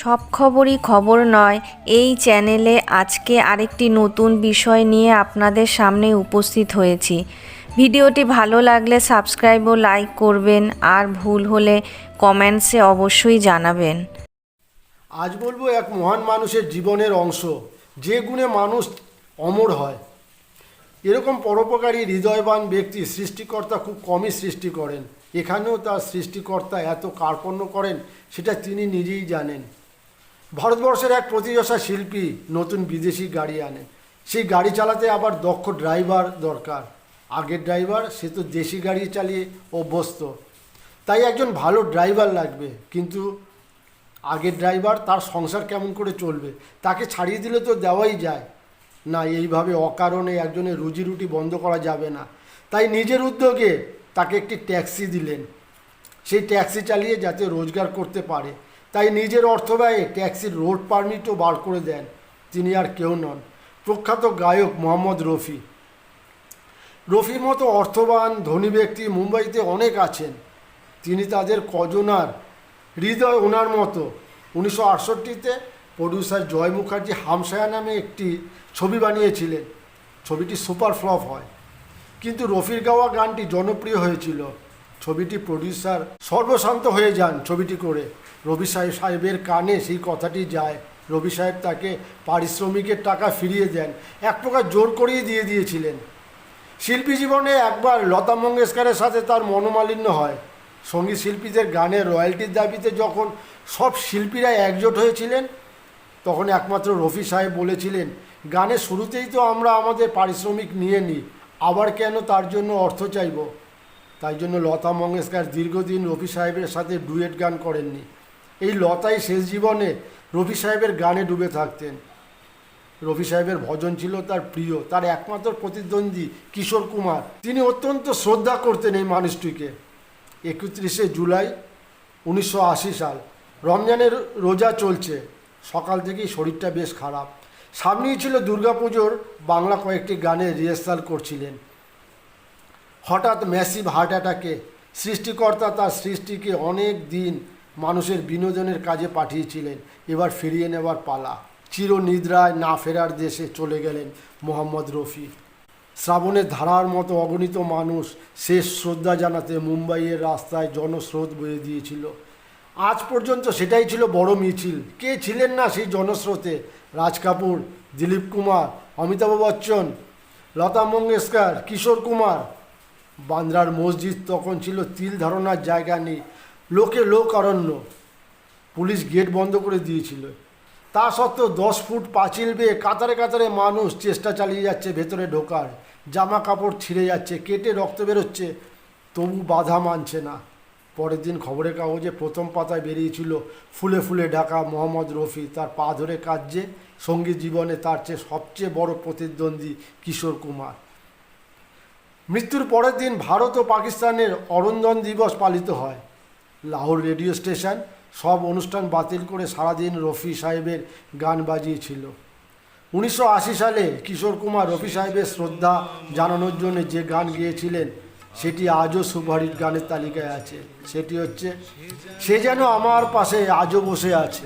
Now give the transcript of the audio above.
সব খবরই খবর নয়, এই চ্যানেলে আজকে আরেকটি নতুন বিষয় নিয়ে আপনাদের সামনে উপস্থিত হয়েছি। ভিডিওটি ভালো লাগলে সাবস্ক্রাইব ও লাইক করবেন আর ভুল হলে কমেন্টসে অবশ্যই জানাবেন। আজ বলব এক মহান মানুষের জীবনের অংশ, যে গুণে মানুষ অমর হয়। এরকম পরোপকারী হৃদয়বান ব্যক্তি সৃষ্টিকর্তা খুব কমই সৃষ্টি করেন। এখানেও তার সৃষ্টিকর্তা এত কার্পণ্য করেন, সেটা তিনি নিজেই জানেন। ভারতবর্ষের এক প্রতিযশা শিল্পী নতুন বিদেশি গাড়ি আনে। সেই গাড়ি চালাতে আবার দক্ষ ড্রাইভার দরকার। আগের ড্রাইভার, সে তো দেশি গাড়ি চালিয়ে অভ্যস্ত। তাই একজন ভালো ড্রাইভার লাগবে। কিন্তু আগের ড্রাইভার তার সংসার কেমন করে চলবে? তাকে ছাড়িয়ে দিলে তো দেওয়াই যায়। না, এইভাবে অকারণে একজনের রুজি রুটি বন্ধ করা যাবে না। তাই নিজের উদ্যোগে তাকে একটি ট্যাক্সি দিলেন। সেই ট্যাক্সি চালিয়ে যাতে রোজগার করতে পারে। তাই নিজের অর্থ ব্যয়ে ট্যাক্সির রোড পারমিটও বার করে দেন। তিনি আর কেউ নন। প্রখ্যাত গায়ক মোহাম্মদ রফি। রফির মতো অর্থবান, ধনী ব্যক্তি মুম্বাইতে অনেক আছেন। তিনি তাদের কজনার হৃদয় ওনার মতো। উনিশশো আটষট্টিতে প্রডিউসার জয় মুখার্জি হামসায়া নামে একটি ছবি বানিয়েছিলেন। ছবিটি সুপার ফ্লপ হয়। কিন্তু রফির গাওয়া গানটি জনপ্রিয় হয়েছিল। ছবিটি প্রডিউসার সর্বশান্ত হয়ে যান ছবিটি করে। রবি সাহেব সাহেবের কানে সেই কথাটি যায়। রবি সাহেব তাকে পারিশ্রমিকের টাকা ফিরিয়ে দেন, এক প্রকার জোর করিয়ে দিয়ে দিয়েছিলেন। শিল্পী জীবনে একবার লতা মঙ্গেশকরের সাথে তার মনোমালিন্য হয়। সংগীত শিল্পীদের গানের রয়্যালটির দাবিতে যখন সব শিল্পীরা একজোট হয়েছিলেন, তখন একমাত্র রফি সাহেব বলেছিলেন, গানের শুরুতেই তো আমরা আমাদের পারিশ্রমিক নিয়ে নিই, আবার কেন তার জন্য অর্থ চাইব? তাই জন্য লতা মঙ্গেশকর দীর্ঘদিন রফি সাহেবের সাথে ডুয়েট গান করেননি। এই লতাই শেষ জীবনে রফি সাহেবের গানে ডুবে থাকতেন। রফি সাহেবের ভজন ছিল তার প্রিয়, তার একমাত্র প্রতিদ্বন্দ্বী কিশোর কুমার। তিনি অত্যন্ত শ্রদ্ধা করতেন এই মানুষটিকে। একত্রিশে জুলাই উনিশশো আশি সাল, রমজানের রোজা চলছে। সকাল থেকেই শরীরটা বেশ খারাপ। সামনেই ছিল দুর্গাপুজোর বাংলা কয়েকটি গানে রিহার্সাল করছিলেন। হঠাৎ ম্যাসিভ হার্ট অ্যাটাকে সৃষ্টিকর্তা তার সৃষ্টিকে অনেক দিন মানুষের বিনোদনের কাজে পাঠিয়েছিলেন। এবার ফিরিয়ে নেওয়ার পালা। চিরনিদ্রায় না ফেরার দেশে চলে গেলেন মোহাম্মদ রফি শ্রাবণের ধারার মতো অগণিত মানুষ শেষ শ্রদ্ধা জানাতে মুম্বাইয়ের রাস্তায় জনস্রোত বয়ে দিয়েছিল। আজ পর্যন্ত সেটাই ছিল বড় মিছিল। কে ছিলেন না সেই জনস্রোতে? রাজ কাপুর, দিলীপ কুমার, অমিতাভ বচ্চন, লতা মঙ্গেশকর, কিশোর কুমার বান্দ্রার মসজিদ তখন ছিল তিল ধারণার জায়গা নেই, লোকে লোক অরণ্য পুলিশ গেট বন্ধ করে দিয়েছিল। তা সত্ত্বেও দশ ফুট পাঁচিল বেয়ে কাতারে কাতারে মানুষ চেষ্টা চালিয়ে যাচ্ছে, ভেতরে ঢোকার। জামা কাপড় ছিঁড়ে যাচ্ছে, কেটে রক্ত বেরোচ্ছে, তবু বাধা মানছে না। পরের দিন খবরের কাগজে প্রথম পাতায় বেরিয়েছিল ফুলে ফুলে ঢাকা মোহাম্মদ রফি, তার পা ধরে কাঁদছে সংগীত জীবনে তার চেয়ে সবচেয়ে বড় প্রতিদ্বন্দ্বী কিশোর কুমার। মৃত্যুর পরের দিন ভারত ও পাকিস্তানের অরন্দন দিবস পালিত হয়। লাহোর রেডিও স্টেশন সব অনুষ্ঠান বাতিল করে সারাদিন রফি সাহেবের গান বাজিয়েছিল। উনিশশো আশি সালে কিশোর কুমার রফি সাহেবের শ্রদ্ধা জানানোর জন্য যে গান গেয়েছিলেন, সেটি আজও সুপারহিট গানের তালিকায় আছে। সেটি হচ্ছে, সে যেন আমার পাশে আজও বসে আছে।